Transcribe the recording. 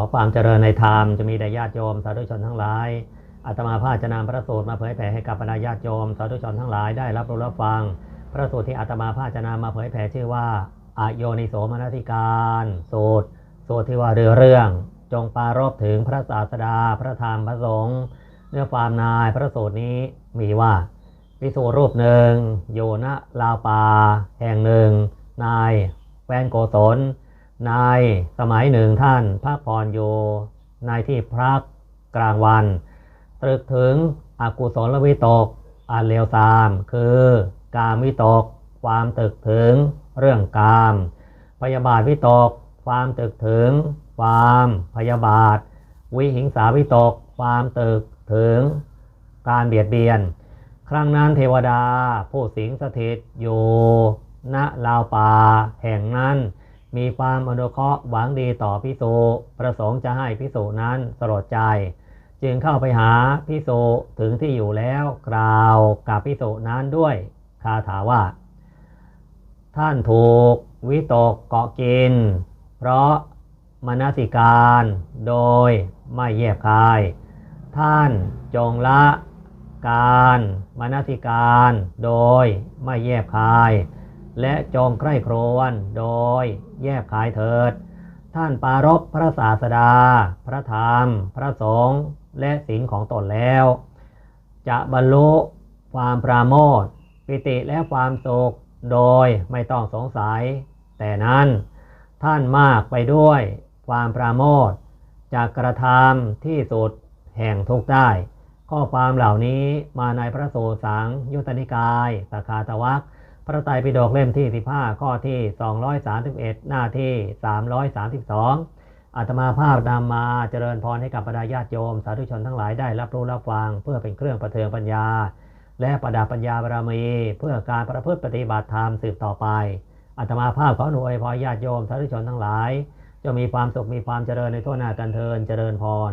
ขอความเจริญในธรรมจะมีแด่ญาติโยมสาธุชนทั้งหลายอาตมาภาจะนำพระสูตรมาเผยแผ่ให้กับบรรดาญาติโยมสาธุชนทั้งหลายได้รับรู้รับฟัง พระสูตรที่อาตมาภาจะนำมาเผยแผ่ชื่อว่าอโยนิโสมนสิการสูตรสูตรที่ว่าเรือเรื่อง จงปรารบถึงพระศาสดา พระธรรมพระสงฆ์เนื้อความนายพระสูตรนี้มีว่าวิสูรรูปหนึ่งอยู่ณลาวปา แห่งหนึ่ง นายแวนโกศล นายสมัยหนึ่งท่านพักผ่อนอยู่ในที่พักกลางวัน ตรึกถึงอกุศลวิตกอันเลวทราม คือกามวิตก ความตึกถึงเรื่องกาม พยาบาทวิตก ความตึกถึง ความพยาบาท วิหิงสาวิตก ความตึกถึง การเบียดเบียน ครั้งนั้นเทวดาผู้สิงสถิตอยู่ณลาวป่าแห่งนั้น มีความอนุเคราะห์หวังดีต่อพิสุประสงค์จะให้พิสุนั้นสลดใจ จึงเข้าไปหาพิสุถึงที่อยู่แล้วกล่าวกับพิสุนั้นด้วยคาถาว่า ท่านถูกวิตกเกาะกิน เพราะมนสิการโดยไม่แยบคาย ท่านจงละการมนสิการโดยไม่แยบคาย และจงใคร่ครวญโดยแยบคายเถิด ท่านปารบพระศาสดา พระธรรม พระสงฆ์และศีลของตนแล้ว จะบรรลุความปราโมทปิติและความสุขโดยไม่ต้องสงสัย แต่นั้นท่านมากไปด้วยความปราโมทจะกระทำที่สุดแห่งทุกข์ได้ ข้อความเหล่านี้มาในพระสูตรสังยุตติกายสาคาตวัค พระไตรปิฎกเล่มที่ 15 ข้อที่ 231 หน้าที่ 332 อาตมาภาพนำมาเจริญพรให้กับบรรดาญาติโยม สาธุชนทั้งหลายได้รับรู้รับฟัง เพื่อเป็นเครื่องประเทืองปัญญา และประดับปัญญาบารมี เพื่อการประพฤติปฏิบัติธรรมสืบต่อไปอาตมาภาพขอหน่วยพรญาติโยมสาธุชนทั้งหลาย จะมีความสุขมีความเจริญในทั่วหน้ากันเทินเจริญพร